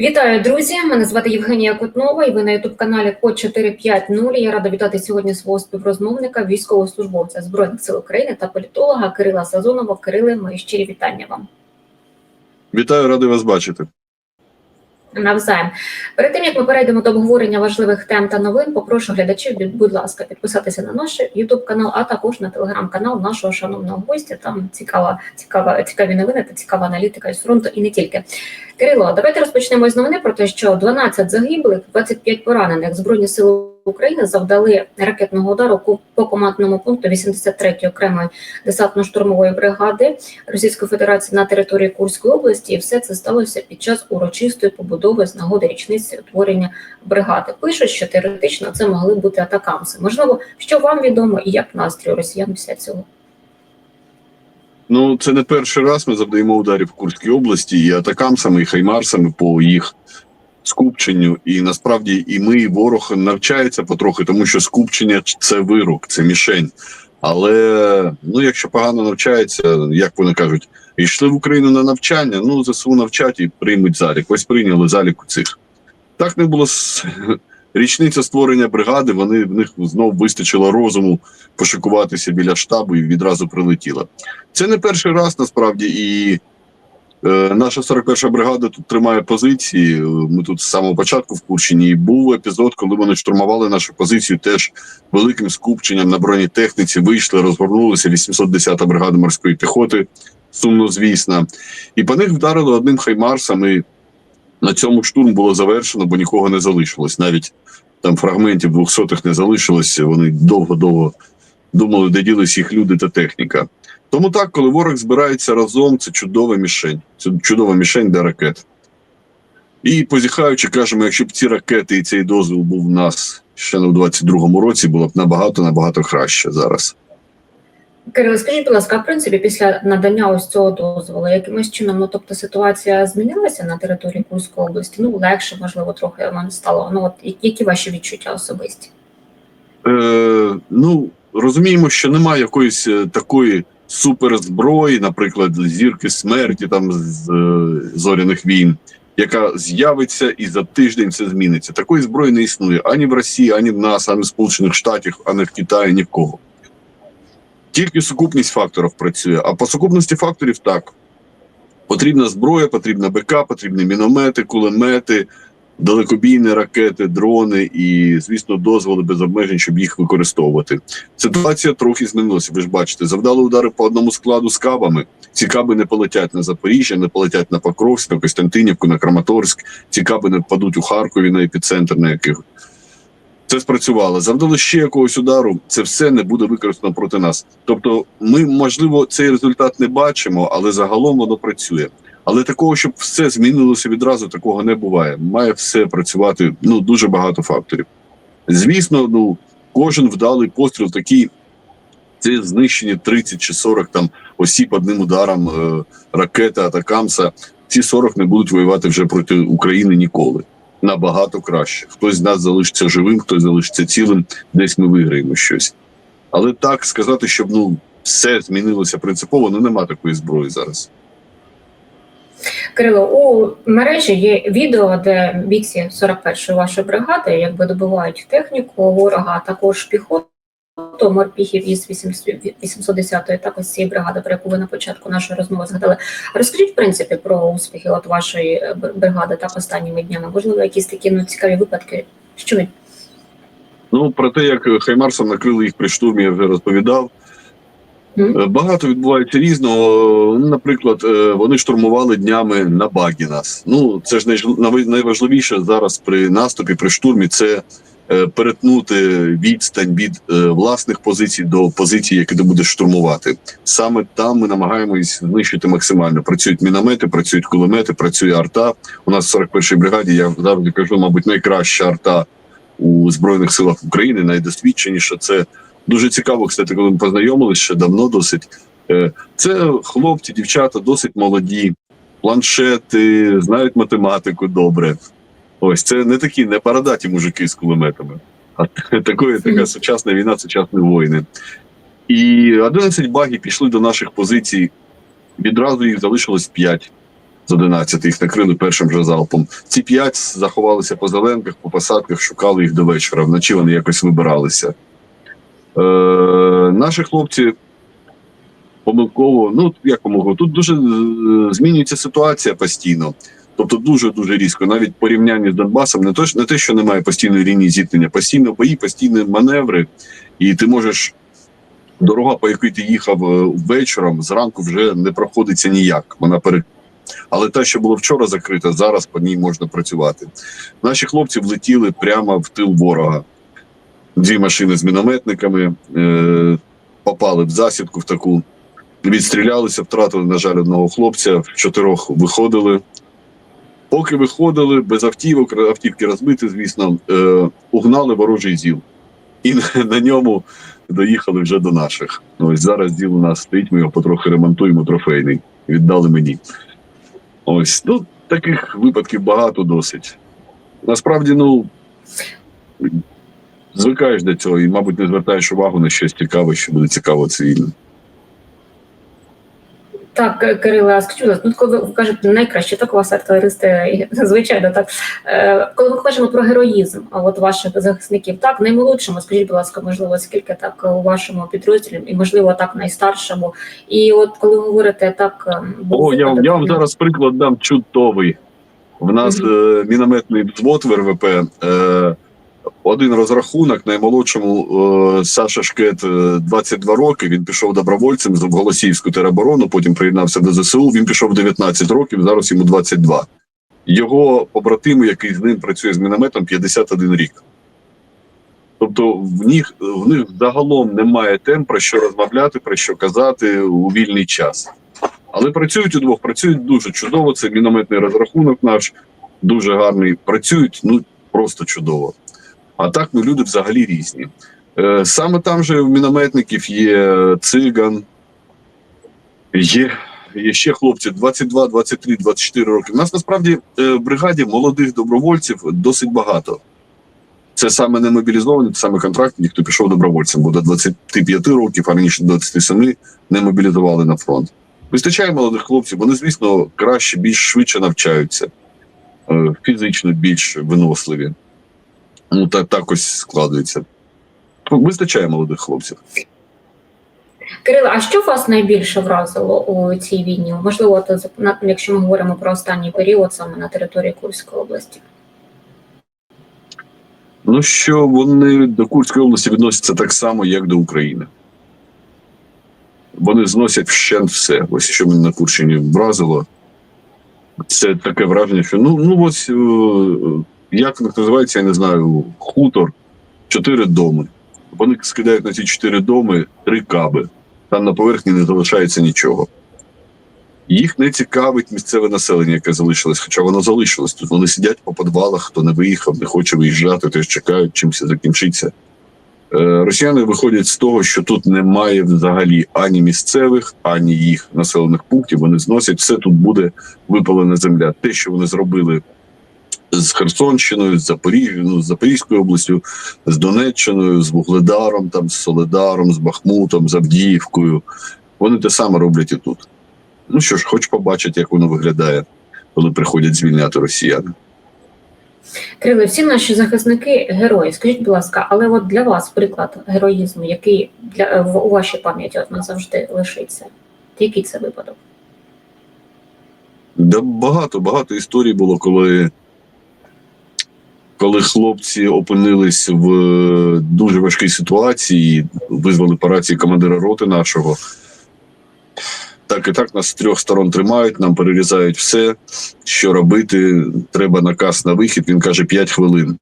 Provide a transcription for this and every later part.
Вітаю, друзі! Мене звати Євгенія Кутнова, і ви на ютуб каналі Код 450. Я рада вітати сьогодні свого співрозмовника, військовослужбовця збройних сил України та політолога Кирила Сазонова. Кирили, мої щирі вітання вам. Вітаю, радий вас бачити. Навзаєм. Перед тим як ми перейдемо до обговорення важливих тем та новин, попрошу глядачів, будь ласка, підписатися на наш ютуб канал, а також на телеграм-канал нашого шановного гостя. Там цікава, цікава, цікаві новини та цікава аналітика із фронту і не тільки. Кирило, давайте розпочнемо з новини про те, що 12 загиблих, 25 поранених збройні сили України завдали ракетного удару по командному пункту 83-ї окремої десантно-штурмової бригади Російської Федерації на території Курської області, і все це сталося під час урочистої побудови з нагоди річниці утворення бригади. Пишуть, що теоретично це могли бути атакамси. Можливо, що вам відомо і як настрій росіян після цього. Ну, це не перший раз ми завдаємо ударів в Курській області і атакамсами, і хаймарсами по їх скупченню. І насправді і ми, і ворог навчається потрохи, тому що скупчення це вирок, це мішень. Але ну, якщо погано навчається, як вони кажуть, йшли в Україну на навчання, ну ЗСУ навчать і приймуть залік. Ось прийняли залік у цих. Так не було річниця створення бригади. Вони в них знову вистачило розуму пошикуватися біля штабу і відразу прилетіла. Це не перший раз насправді, і наша 41-ша бригада тут тримає позиції. Ми тут з самого початку в Курщині. І був епізод, коли вони штурмували нашу позицію теж великим скупченням на бронетехніці. Вийшли, розгорнулися 810-та бригада морської піхоти. Сумно, звісно, і по них вдарили одним хаймарсом. і на цьому штурм було завершено, бо нікого не залишилось. Навіть там фрагментів двохсотих не залишилось. Вони довго-довго думали, де ділись їх люди та техніка. Тому так, коли ворог збирається разом, це чудова мішень. Це чудова мішень для ракет. І позіхаючи, кажемо, якщо б ці ракети і цей дозвіл був у нас ще не в 22-му році, було б набагато набагато краще зараз. Кирило, скажіть, будь ласка, в принципі, після надання ось цього дозволу, якимось чином, ну тобто ситуація змінилася на території Курської області? Ну легше, можливо, трохи вам стало. Ну от які ваші відчуття особисті? Е, Ну розуміємо, що немає якоїсь е, такої суперзброї, наприклад, зірки смерті там з е, зоряних війн, яка з'явиться і за тиждень це зміниться. Такої зброї не існує ані в Росії, ані в нас, ані в Сполучених Штатах, ані в Китаї, ні в кого. Тільки сукупність факторів працює. А по сукупності факторів так. Потрібна зброя, потрібна БК, потрібні міномети, кулемети, далекобійні ракети, дрони і, звісно, дозволи без обмежень, щоб їх використовувати. Ситуація трохи змінилася. Ви ж бачите, завдали удари по одному складу з кабами. Ці каби не полетять на Запоріжжя, не полетять на Покровськ, на Костянтинівку, на Краматорськ. Ці каби не впадуть у Харкові на епіцентр, на яких це спрацювало. Завдали ще якогось удару. Це все не буде використано проти нас. Тобто, ми можливо цей результат не бачимо, але загалом воно працює. Але такого, щоб все змінилося відразу, такого не буває. Має все працювати. Ну дуже багато факторів. Звісно, ну кожен вдалий постріл такий. Це знищені 30 чи 40 там осіб одним ударом е, ракети Атакамса. Ці 40 не будуть воювати вже проти України ніколи. Набагато краще. Хтось з нас залишиться живим, хтось залишиться цілим, десь ми виграємо щось. Але так сказати, щоб ну все змінилося принципово, ну нема такої зброї зараз. Кирило, у мережі є відео, де бійці 41-ї вашої бригади якби добувають техніку ворога, а також піхоту морпіхів із 810-ї, також цієї бригади, про яку ви на початку нашої розмови згадали. Розкажіть, в принципі, про успіхи от вашої бригади так останніми днями. Можливо, якісь такі ну, цікаві випадки. Що ви? Ну, про те, як Хаймарсом накрили їх при штурмі, я вже розповідав. Mm. Багато відбувається різного. Наприклад, вони штурмували днями на багі нас. Ну це ж найважливіше зараз при наступі, при штурмі це перетнути відстань від власних позицій до позицій, які ти будеш штурмувати. Саме там ми намагаємось знищити максимально. Працюють міномети, працюють кулемети, працює арта. У нас в 41-й бригаді я завжди кажу, мабуть, найкраща арта у збройних силах України, найдосвідченіша. Це Дуже цікаво, кстати, коли ми познайомилися ще давно досить. Це хлопці, дівчата досить молоді, планшети, знають математику добре. Ось це не такі не парадаті мужики з кулеметами, а такої така сучасна війна, сучасні воїни. І 11 багів пішли до наших позицій. Відразу їх залишилось 5. з 11 їх накрили першим же залпом. Ці п'ять заховалися по зеленках, по посадках, шукали їх до вечора. Вночі вони якось вибиралися. Е, наші хлопці помилково, ну як помилково, тут дуже е, змінюється ситуація постійно. Тобто дуже дуже різко, навіть порівняння з Донбасом, не то не те, що немає постійної лінії зіткнення, постійно бої, постійні маневри, і ти можеш дорога, по якій ти їхав е, вечором, зранку вже не проходиться ніяк. Вона пере... Але те, що було вчора закрита, зараз по ній можна працювати. Наші хлопці влетіли прямо в тил ворога. Дві машини з мінометниками е, попали в засідку в таку, відстрілялися, втратили, на жаль, одного хлопця, в чотирьох виходили. Поки виходили без автівок, автівки розбиті, звісно, е, угнали ворожий зіл. І на, на ньому доїхали вже до наших. Ну, Ось зараз зіл у нас стоїть, ми його потрохи ремонтуємо, трофейний. Віддали мені. Ось, ну, таких випадків багато досить. Насправді, ну, звикаєш до цього і, мабуть, не звертаєш увагу на щось цікаве, що буде цікаво цивільно. Так, К- Кириле, а скажіть, ну, коли ви кажете найкраще, так у вас артилеристи, звичайно, так. Е, коли ми кажемо про героїзм от ваших захисників, так, наймолодшому, скажіть, будь ласка, можливо, скільки так у вашому підрозділі, і можливо так найстаршому. І от коли ви говорите так, ем, О, я, я вам зараз приклад дам чудовий. В нас е, мінометний взвод в РВП. Е, один розрахунок наймолодшому е, Саша Шкет е, 22 роки. Він пішов добровольцем з Голосіївську тероборону, потім приєднався до ЗСУ. Він пішов 19 років, зараз йому 22. Його побратиму, який з ним працює з мінометом, 51 рік. Тобто в них, в них загалом немає тем про що розмовляти, про що казати у вільний час. Але працюють удвох, працюють дуже чудово. Це мінометний розрахунок наш дуже гарний. Працюють ну просто чудово. А так ну люди взагалі різні. Е, саме там же в мінометників є циган, є, є ще хлопці 22, 23, 24 роки. У нас насправді е, в бригаді молодих добровольців досить багато. Це саме не мобілізовані, це саме контрактні, хто пішов добровольцем, бо до 25 років, а раніше до 27 не мобілізували на фронт. Вистачає молодих хлопців, вони, звісно, краще, більш швидше навчаються, е, фізично більш виносливі. Ну, так, так ось складується. Вистачає молодих хлопців. Кирило, а що вас найбільше вразило у цій війні? Можливо, на- якщо ми говоримо про останній період саме на території Курської області. Ну, що вони до Курської області відносяться так само, як до України. Вони зносять вщент все. Ось що мене на Курщині вразило. Це таке враження, що ну, ну ось е, як називається, я не знаю, хутор, чотири доми. Вони скидають на ці чотири доми три каби. Там на поверхні не залишається нічого. Їх не цікавить місцеве населення, яке залишилось, хоча воно залишилось. Тут вони сидять по підвалах, хто не виїхав, не хоче виїжджати, теж чекають, чим все закінчиться. Е, Росіяни виходять з того, що тут немає взагалі ані місцевих, ані їх населених пунктів. Вони зносять все тут буде випалена земля. Те, що вони зробили з Херсонщиною, з Запоріжжю, ну, з Запорізькою областю, з Донеччиною, з Вугледаром, там, з Соледаром, з Бахмутом, з Авдіївкою. Вони те саме роблять і тут. Ну що ж, хоч побачити, як воно виглядає, коли приходять звільняти росіяни. Кирило, всі наші захисники герої. Скажіть, будь ласка, але от для вас приклад героїзму, який для е, в- у вашій пам'яті от назавжди лишиться? Який це випадок? Да багато, багато історій було, коли, коли хлопці опинились в е, дуже важкій ситуації, визвали по рації командира роти нашого. Так і так нас з трьох сторон тримають, нам перерізають все, що робити. Треба наказ на вихід. Він каже 5 хвилин.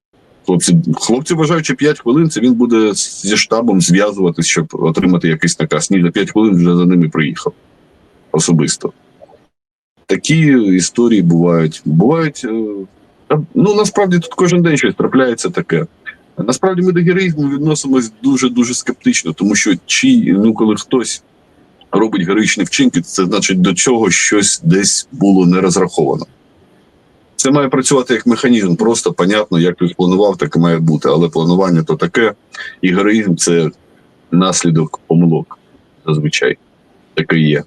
Хлопці, хлопці вважаючи 5 хвилин, це він буде зі штабом зв'язуватись, щоб отримати якийсь наказ. Ні, за 5 хвилин вже за ними приїхав особисто. Такі історії бувають. Бувають. Ну насправді тут кожен день щось трапляється таке. Насправді ми до героїзму відносимось дуже дуже скептично, тому що чи ну коли хтось робить героїчні вчинки, це значить до чого щось десь було не розраховано. Це має працювати як механізм, просто понятно, як ти планував, так і має бути. Але планування то таке, і героїзм це наслідок помилок зазвичай. Таке є.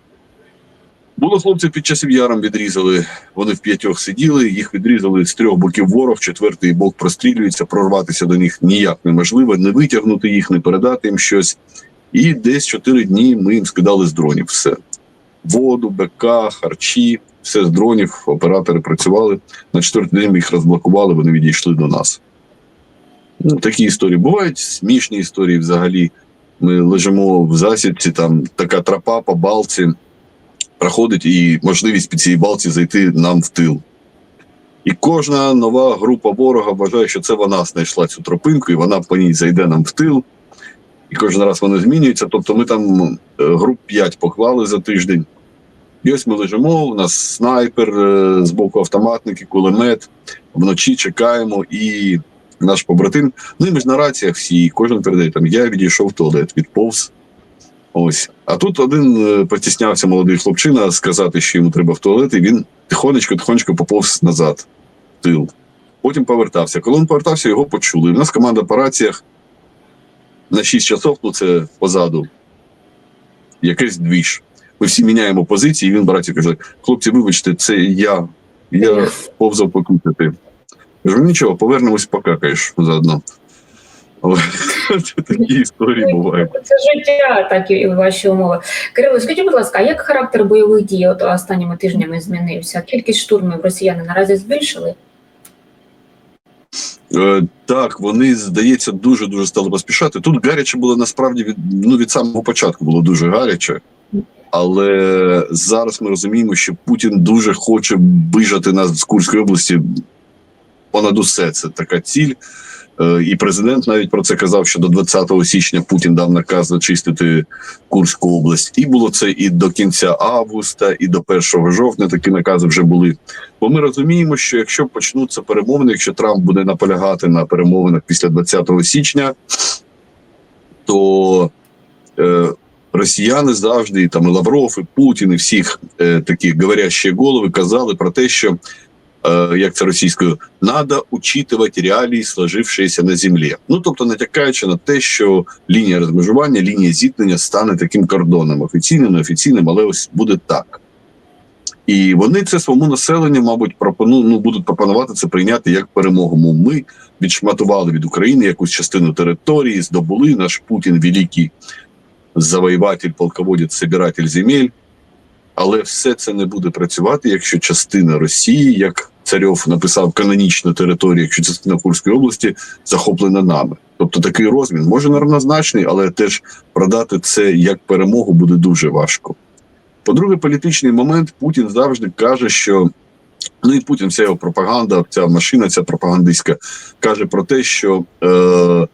Було хлопців під часів яром відрізали. Вони в п'ятьох сиділи, їх відрізали з трьох боків ворог, четвертий бок прострілюється, прорватися до них ніяк неможливо, не витягнути їх, не передати їм щось. І десь чотири дні ми їм скидали з дронів все. Воду, БК, харчі, все з дронів, оператори працювали. На четвертий день ми їх розблокували, вони відійшли до нас. Ну, такі історії бувають, смішні історії взагалі. Ми лежимо в засідці, там така тропа по балці проходить і можливість під цієї балці зайти нам в тил. І кожна нова група ворога вважає, що це вона знайшла цю тропинку, і вона по ній зайде нам в тил. І кожен раз вони змінюються. Тобто ми там е, груп 5 поклали за тиждень. І ось ми лежимо, у нас снайпер, е, з боку автоматники, кулемет. Вночі чекаємо, і наш побратим. Ну і ми ж на раціях всі, кожен передає там. Я відійшов в туалет, відповз. Ось. А тут один е, потіснявся молодий хлопчина сказати, що йому треба в туалет, і він тихонечко, тихонечко поповз назад, в тил. Потім повертався. Коли він повертався, його почули. У нас команда по раціях на 6 часов, ну це позаду. Якийсь двіж. Ми всі міняємо позиції, і він браті каже: хлопці, вибачте, це я. Я повзав покутити. Кажу, нічого, повернемось, покакаєш заодно. Але такі історії бувають. Це життя, так і ваші умови. Кирило, скажіть, будь ласка, як характер бойових дій от останніми тижнями змінився? Кількість штурмів росіяни наразі збільшили? Е, Так, вони, здається, дуже дуже стали поспішати. Тут гаряче було насправді від ну від самого початку було дуже гаряче, але зараз ми розуміємо, що Путін дуже хоче вижати нас з Курської області. Понад усе це така ціль. Е, І президент навіть про це казав, що до 20 січня Путін дав наказ зачистити Курську область. І було це і до кінця августа, і до 1 жовтня такі накази вже були. Бо ми розуміємо, що якщо почнуться перемовини, якщо Трамп буде наполягати на перемовинах після 20 січня, то е, росіяни завжди, і там і Лавров, і Путін, і всіх е, таких говорящі голови казали про те, що як це російською, надо учитувати реалії, сложившиеся на землі. Ну тобто, натякаючи на те, що лінія розмежування, лінія зіткнення стане таким кордоном офіційним, неофіційним, але ось буде так. І вони це своєму населенню, мабуть, пропону, ну, будуть пропонувати це прийняти як перемогу. Мов Ми відшматували від України якусь частину території, здобули наш Путін великий завоюватель, полководець, собиратель земель. Але все це не буде працювати, якщо частина Росії, як Царьов написав, канонічна територія, якщо частина Курської області захоплена нами. Тобто такий розмін може неравнозначний, але теж продати це як перемогу буде дуже важко. По-друге, політичний момент Путін завжди каже, що ну і Путін, вся його пропаганда, ця машина, ця пропагандистська, каже про те, що е,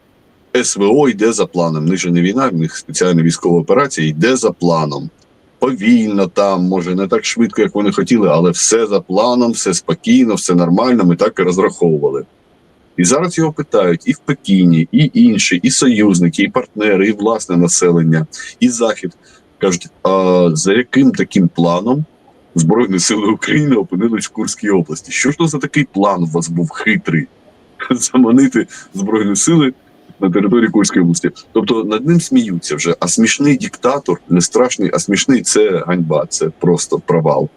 СВО йде за планом. Них не війна, в них спеціальна військова операція йде за планом. Повільно там, може не так швидко, як вони хотіли, але все за планом, все спокійно, все нормально. Ми так і розраховували. І зараз його питають і в Пекіні, і інші, і союзники, і партнери, і власне населення, і захід кажуть: а за яким таким планом Збройні сили України опинились в Курській області? Що ж то за такий план у вас був хитрий заманити збройні сили на території Курської області? Тобто над ним сміються вже. А смішний диктатор не страшний, а смішний це ганьба, це просто провал.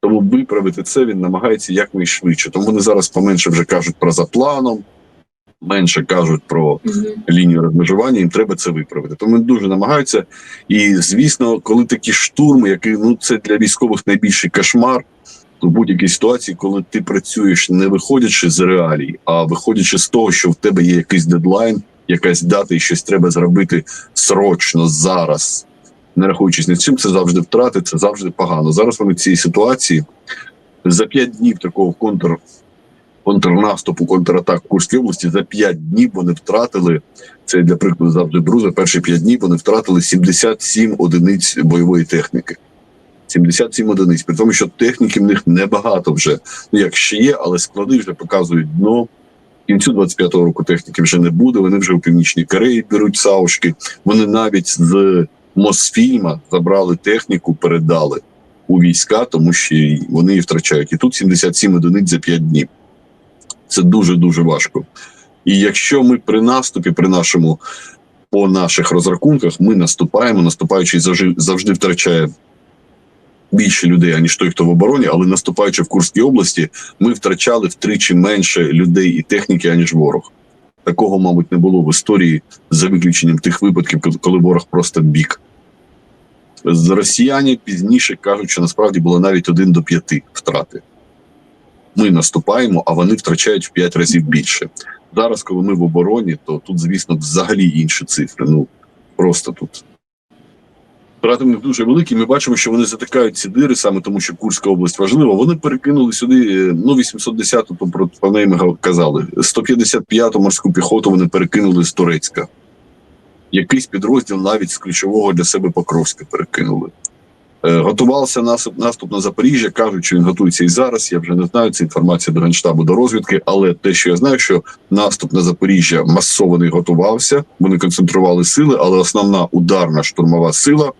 Тому виправити це він намагається якнайшвидше. Тому вони зараз поменше вже кажуть про за планом, менше кажуть про Угу. лінію розмежування, їм треба це виправити. Тому вони дуже намагаються. І звісно, коли такі штурми, які ну це для військових найбільший кошмар в будь-якій ситуації, коли ти працюєш не виходячи з реалій, а виходячи з того, що в тебе є якийсь дедлайн, якась дата, і щось треба зробити срочно зараз. Не рахуючись ні з чим, це завжди втрати, це завжди погано. Зараз вони в цій ситуації за п'ять днів такого контр, контрнаступу, контратак в Курській області за п'ять днів вони втратили це для прикладу завжди друзі. Перші п'ять днів вони втратили 77 одиниць бойової техніки. 77 одиниць, при тому, що техніки в них небагато вже. Ну як ще є, але склади вже показують дно. Кінцю 25-го року техніки вже не буде. Вони вже у північній Кореї беруть саушки. Вони навіть з Мосфільма забрали техніку, передали у війська, тому що вони її втрачають. І тут 77 одиниць за 5 днів. Це дуже дуже важко. І якщо ми при наступі, при нашому по наших розрахунках, ми наступаємо, наступаючий завжди, завжди втрачає більше людей, аніж той, хто в обороні, але наступаючи в Курській області, ми втрачали втричі менше людей і техніки, аніж ворог. Такого, мабуть, не було в історії за виключенням тих випадків, коли ворог просто бік. Росіяни пізніше кажуть, що насправді було навіть 1 до 5 втрати. Ми наступаємо, а вони втрачають в 5 разів більше. Зараз, коли ми в обороні, то тут, звісно, взагалі інші цифри. Ну просто тут. Втрати дуже великі. Ми бачимо, що вони затикають ці дири, саме тому, що Курська область важлива. Вони перекинули сюди е, ну 810-ту, то про неї ми казали. 155-ту морську піхоту вони перекинули з Турецька. Якийсь підрозділ навіть з ключового для себе Покровська перекинули. Е, Готувався наступ, наступ на Запоріжжя. кажуть, що він готується і зараз. Я вже не знаю. Це інформація до генштабу до розвідки. Але те, що я знаю, що наступ на Запоріжжя масований готувався. Вони концентрували сили, але основна ударна штурмова сила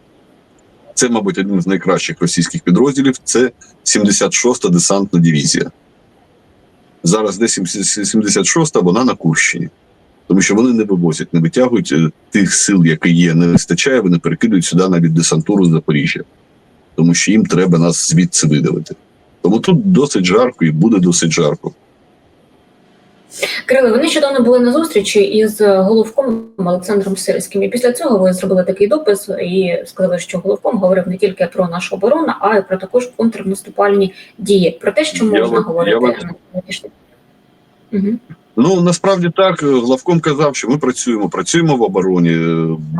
це, мабуть, один з найкращих російських підрозділів. Це 76-та десантна дивізія. Зараз де 76-та, вона на Курщині. Тому що вони не вивозять, не витягують е, тих сил, які є, не вистачає, вони перекидують сюди навіть десантуру з Запоріжжя, тому що їм треба нас звідси видавити. Тому тут досить жарко і буде досить жарко. Кирило, ви нещодавно були на зустрічі із головком Олександром Сирським. І після цього ви зробили такий допис і сказали, що головком говорив не тільки про нашу оборону, а й про також контрнаступальні дії. Про те, що можна вам- говорити я на. Угу. Ну насправді так, главком казав, що ми працюємо, працюємо в обороні.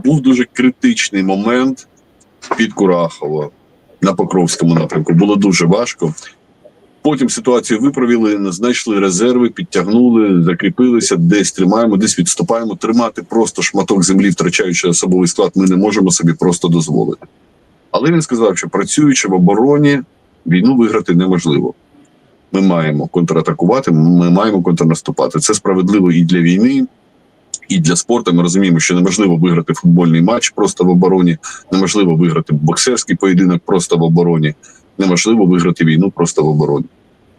Був дуже критичний момент під Курахово на Покровському напрямку. Було дуже важко. Потім ситуацію виправили, знайшли резерви, підтягнули, закріпилися, десь тримаємо, десь відступаємо. Тримати просто шматок землі, втрачаючи особовий склад, ми не можемо собі просто дозволити. Але він сказав, що працюючи в обороні, війну виграти неможливо. Ми маємо контратакувати, ми маємо контрнаступати. Це справедливо і для війни, і для спорту. Ми розуміємо, що неможливо виграти футбольний матч просто в обороні, неможливо виграти боксерський поєдинок просто в обороні, неможливо виграти війну просто в обороні.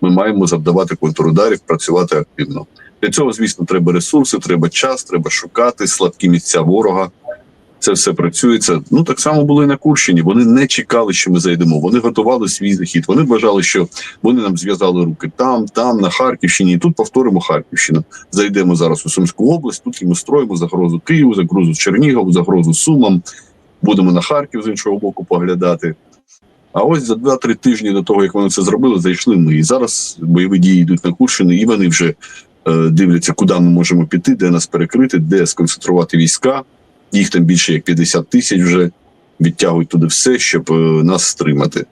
Ми маємо завдавати контрударів, працювати активно. Для цього, звісно, треба ресурси, треба час, треба шукати слабкі місця ворога. Це все працюється. Ну так само було і на Курщині. Вони не чекали, що ми зайдемо. Вони готували свій захід. Вони бажали, що вони нам зв'язали руки там, там, на Харківщині. І тут повторимо Харківщину. Зайдемо зараз у Сумську область. Тут ми строїмо загрозу Києву, загрозу Чернігову, загрозу Сумам. Будемо на Харків з іншого боку поглядати. А ось за 2-3 тижні до того, як вони це зробили, зайшли ми. І зараз бойові дії йдуть на Курщину, і вони вже е, дивляться, куди ми можемо піти, де нас перекрити, де сконцентрувати війська. Їх там більше як 50 тисяч вже відтягують туди все, щоб е, нас стримати.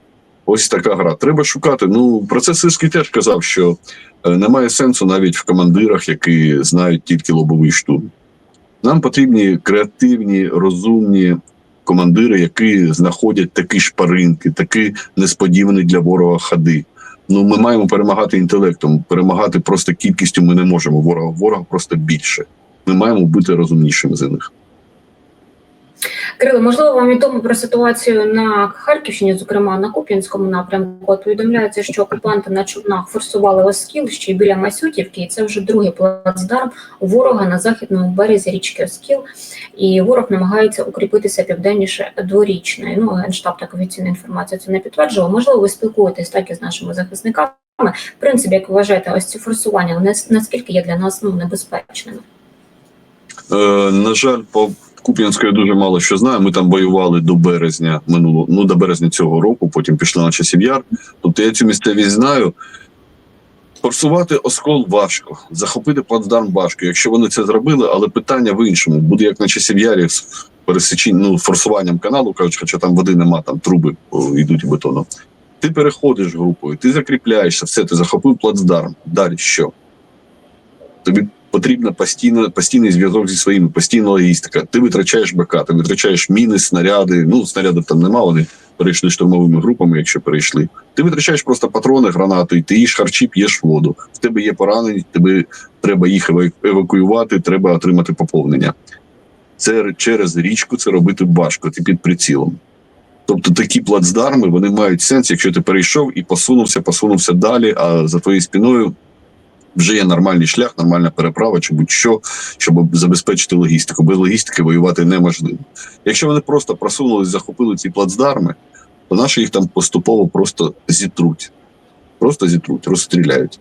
Ось така гра. Треба шукати. Ну про це Сирський теж казав, що е, немає сенсу навіть в командирах, які знають тільки лобовий штурм. Нам потрібні креативні, розумні командири, які знаходять такі шпаринки, такі несподівані для ворога ходи. Ну, ми маємо перемагати інтелектом, перемагати просто кількістю ми не можемо. Ворога ворога просто більше. Ми маємо бути розумнішими за них. Кирило, можливо, вам відомо про ситуацію на Харківщині, зокрема на Куп'янському напрямку. От повідомляється, що окупанти на човнах форсували Оскіл ще й біля Масютівки, і це вже другий плацдарм ворога на західному березі річки Оскіл. І ворог намагається укріпитися південніше дворічної. Ну, генштаб так офіційну інформацію це не підтверджував. Можливо, ви спілкуєтесь так і з нашими захисниками. В принципі, як вважаєте, ось ці форсування вони наскільки є для нас ну небезпечними? Е, на жаль, по Куп'янську я дуже мало що знаю. Ми там воювали до березня минулого, ну до березня цього року, потім пішли на часів яр. Тобто я цю місцевість знаю. Форсувати оскол важко, захопити плацдарм важко. Якщо вони це зробили, але питання в іншому буде як на часів ярі з пересічінням, ну, форсуванням каналу, кажуть, хоча там води нема, там труби йдуть бетоном. Ти переходиш групою, ти закріпляєшся, все, ти захопив плацдарм. Далі що? Тобі потрібно постійно постійний зв'язок зі своїми, постійна логістика. Ти витрачаєш БК, ти витрачаєш міни, снаряди. Ну, снарядів там нема, вони перейшли штурмовими групами, якщо перейшли. Ти витрачаєш просто патрони, гранати, ти їш харчі, п'єш воду. В тебе є поранені, тобі треба їх евакуювати, треба отримати поповнення. Це через річку це робити важко, ти під прицілом. Тобто такі плацдарми вони мають сенс, якщо ти перейшов і посунувся, посунувся далі, а за твоєю спиною вже є нормальний шлях, нормальна переправа чи будь-що, щоб забезпечити логістику. Без логістики воювати неможливо. Якщо вони просто просунулись, захопили ці плацдарми, то наші їх там поступово просто зітруть. Просто зітруть, розстріляють.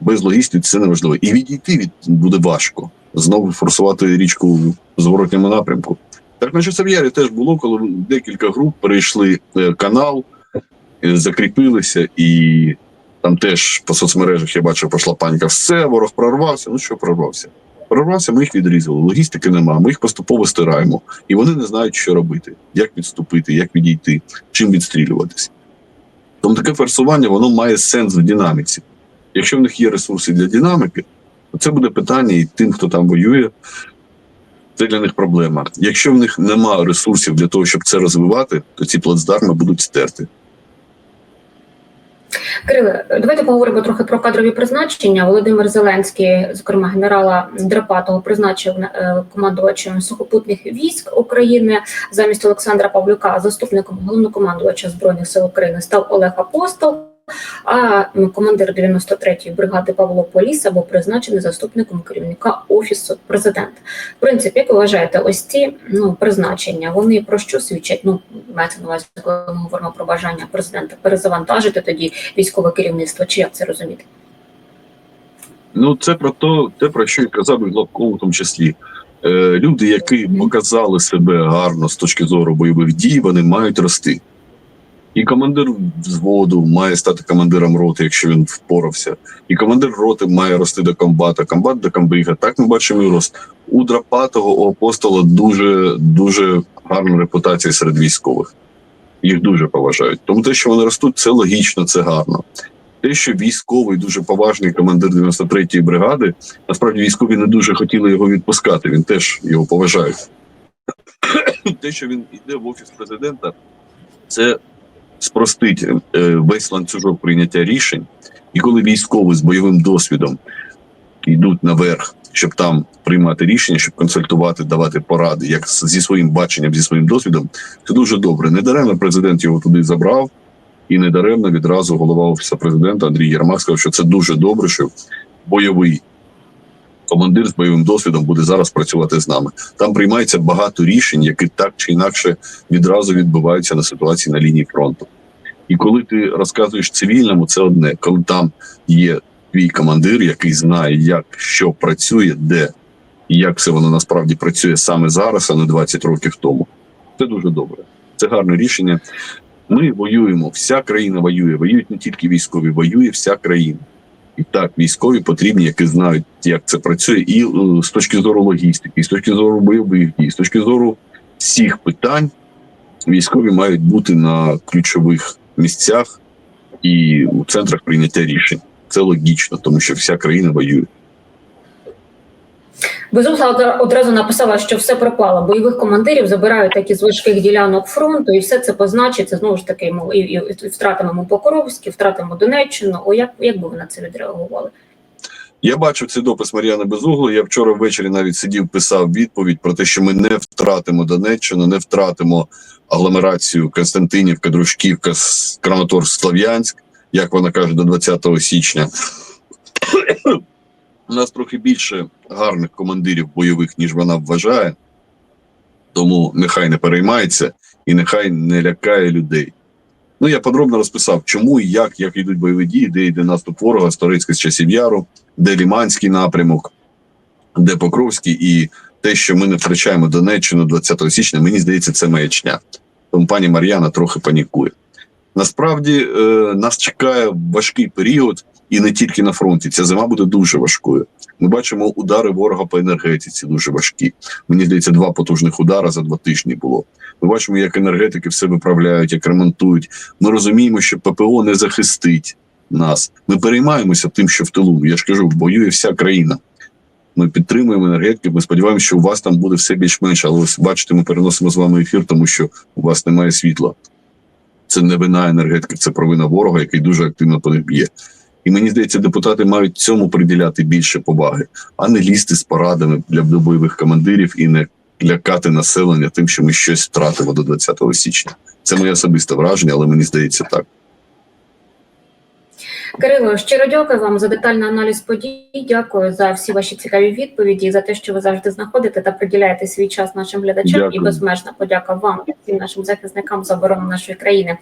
Без логістики це неважливо. І відійти від буде важко. Знову форсувати річку в зворотньому напрямку. Так на Часов'ярі теж було, коли декілька груп перейшли е, канал, е, закріпилися, і там теж по соцмережах я бачив, пішла паніка. Все, ворог прорвався. Ну що прорвався? Прорвався, ми їх відрізали. Логістики нема, ми їх поступово стираємо. І вони не знають, що робити, як відступити, як відійти, чим відстрілюватися. Тому таке форсування воно має сенс в динаміці. Якщо в них є ресурси для динаміки, то це буде питання і тим, хто там воює. Це для них проблема. Якщо в них немає ресурсів для того, щоб це розвивати, то ці плацдарми будуть стерти. Кириле, давайте поговоримо трохи про кадрові призначення. Володимир Зеленський, зокрема генерала Драпатого, призначив е, командувачем сухопутних військ України замість Олександра Павлюка, заступником головнокомандувача збройних сил України став Олег Апостол. А командир 93-ї бригади Павло Поліса був призначений заступником керівника офісу президента. В принципі, як ви вважаєте, ось ці ну призначення вони про що свідчать? Ну мається на увазі, коли ми говоримо про бажання президента перезавантажити тоді військове керівництво, чи як це розуміти? Ну, це про то, те, про що я казав і Главков у тому числі. Е, люди, які показали себе гарно з точки зору бойових дій, вони мають рости. І командир взводу має стати командиром роти, якщо він впорався. І командир роти має рости до комбата, комбат до комбрига. Так ми бачимо і рост. У Драпатого у апостола дуже дуже гарна репутація серед військових. Їх дуже поважають. Тому те, що вони ростуть, це логічно, це гарно. Те, що військовий дуже поважний командир 93-ї бригади, насправді військові не дуже хотіли його відпускати. Він теж його поважають. Те, що він йде в офіс президента, це спростить е, весь ланцюжок прийняття рішень. І коли військові з бойовим досвідом йдуть наверх, щоб там приймати рішення, щоб консультувати, давати поради, як зі своїм баченням, зі своїм досвідом, це дуже добре. Не президент його туди забрав, і недаремно відразу голова офісу президента Андрій Єрмак сказав, що це дуже добре, що бойовий командир з бойовим досвідом буде зараз працювати з нами. Там приймається багато рішень, які так чи інакше відразу відбуваються на ситуації на лінії фронту. І коли ти розказуєш цивільному, це одне. Коли там є твій командир, який знає, як що працює, де і як все воно насправді працює саме зараз, а не 20 років тому. Це дуже добре. Це гарне рішення. Ми воюємо, вся країна воює. Воюють не тільки військові, воює вся країна. І так, військові потрібні, які знають, як це працює, і е, з точки зору логістики, і з точки зору бойових дій, з точки зору всіх питань, військові мають бути на ключових місцях і у центрах прийняття рішень. Це логічно, тому що вся країна воює. Безугла одра- одразу написала, що все пропало. Бойових командирів забирають такі з важких ділянок фронту, і все це позначиться знову ж таки. І, і, і втратимо Покровський, втратимо Донеччину. О, як, як би ви на це відреагували? Я бачив цей допис Мар'яни Безугло. Я вчора ввечері навіть сидів, писав відповідь про те, що ми не втратимо Донеччину, не втратимо агломерацію Константинівка, Дружківка, Краматорськ, Слов'янськ, як вона каже, до 20 січня. У нас трохи більше гарних командирів бойових, ніж вона вважає. Тому нехай не переймається і нехай не лякає людей. Ну, я подробно розписав, чому і як, як йдуть бойові дії, де йде наступ ворога, Сторицьке з часів яру, де Ліманський напрямок, де Покровський, і те, що ми не втрачаємо Донеччину 20 січня, мені здається, це маячня. Тому пані Мар'яна трохи панікує. Насправді е, нас чекає важкий період, і не тільки на фронті. Ця зима буде дуже важкою. Ми бачимо удари ворога по енергетиці дуже важкі. Мені здається, два потужних удари за два тижні було. Ми бачимо, як енергетики все виправляють, як ремонтують. Ми розуміємо, що ППО не захистить нас. Ми переймаємося тим, що в тилу. Я ж кажу, воює вся країна. Ми підтримуємо енергетиків. Ми сподіваємося, що у вас там буде все більш-менш. Але ось бачите, ми переносимо з вами ефір, тому що у вас немає світла. Це не вина енергетиків, це провина ворога, який дуже активно по них б'є. І мені здається, депутати мають цьому приділяти більше поваги, а не лізти з порадами для бойових командирів і не лякати населення тим, що ми щось втратимо до 20 січня. Це моє особисте враження, але мені здається так. Кирило, щиро дякую вам за детальний аналіз подій. Дякую за всі ваші цікаві відповіді, за те, що ви завжди знаходите та приділяєте свій час нашим глядачам. Дякую. І безмежна подяка вам всім нашим захисникам за оборону нашої країни.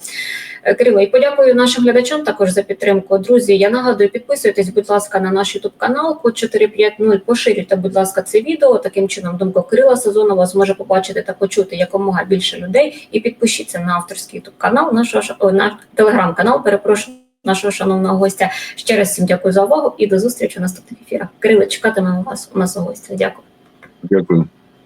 Е, Кирило, і подякую нашим глядачам також за підтримку. Друзі, я нагадую, підписуйтесь, будь ласка, на наш YouTube канал код 450. Поширюйте, будь ласка, це відео. Таким чином, думку Кирила Сезонова зможе побачити та почути якомога більше людей. І підпишіться на авторський YouTube канал, нашого ш- о, на телеграм-канал. Перепрошую. Нашого шановного гостя ще раз всім дякую за увагу і до зустрічі у наступних ефірах. Кирило, чекатимемо вас у нас у гостях. Дякую. Дякую.